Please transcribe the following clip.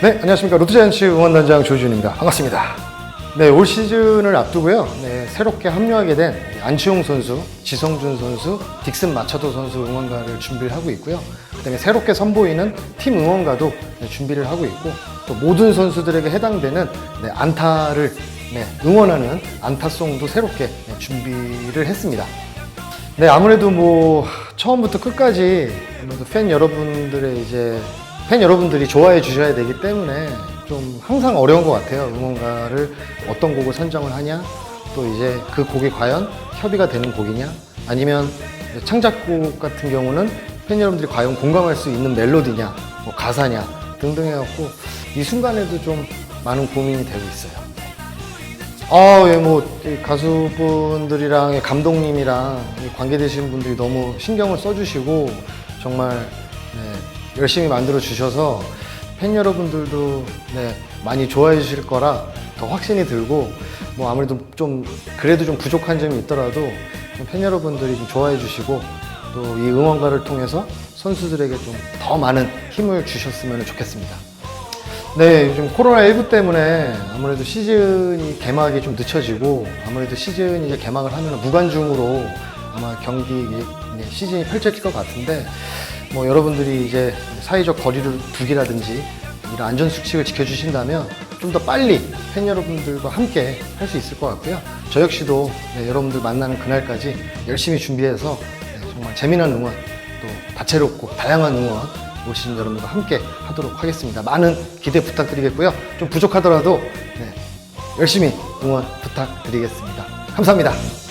네, 안녕하십니까. 롯데자이언츠 응원단장 조준입니다. 반갑습니다. 네, 올 시즌을 앞두고요. 네, 새롭게 합류하게 된 안치홍 선수, 지성준 선수, 딕슨 마차도 선수 응원가를 준비를 하고 있고요. 그다음에 새롭게 선보이는 팀 응원가도 네, 준비를 하고 있고 또 모든 선수들에게 해당되는 네, 안타를 네, 응원하는 안타송도 새롭게 네, 준비를 했습니다. 네, 아무래도 뭐 처음부터 끝까지 팬 여러분들의 이제 팬 여러분들이 좋아해 주셔야 되기 때문에 좀 항상 어려운 것 같아요. 응원가를 어떤 곡을 선정을 하냐, 또 이제 그 곡이 과연 협의가 되는 곡이냐, 아니면 창작곡 같은 경우는 팬 여러분들이 과연 공감할 수 있는 멜로디냐, 뭐 가사냐 등등 해갖고 이 순간에도 좀 많은 고민이 되고 있어요. 아, 예, 뭐, 이 가수분들이랑 이 감독님이랑 이 관계되시는 분들이 너무 신경을 써주시고, 정말, 네, 열심히 만들어 주셔서 팬 여러분들도 네, 많이 좋아해 주실 거라 더 확신이 들고, 뭐 아무래도 좀, 그래도 좀 부족한 점이 있더라도 좀팬 여러분들이 좀 좋아해 주시고, 또 이 응원가를 통해서 선수들에게 좀 더 많은 힘을 주셨으면 좋겠습니다. 네, 요즘 코로나19 때문에 아무래도 시즌이 개막이 좀 늦춰지고 아무래도 시즌이 이제 개막을 하면 무관중으로 아마 경기 네, 시즌이 펼쳐질 것 같은데 뭐 여러분들이 이제 사회적 거리를 두기라든지 이런 안전 수칙을 지켜주신다면 좀 더 빨리 팬 여러분들과 함께 할 수 있을 것 같고요. 저 역시도 네, 여러분들 만나는 그날까지 열심히 준비해서 네, 정말 재미난 응원 또 다채롭고 다양한 응원 올 시즌 여러분들과 함께 하도록 하겠습니다. 많은 기대 부탁드리겠고요. 좀 부족하더라도 네, 열심히 응원 부탁드리겠습니다. 감사합니다.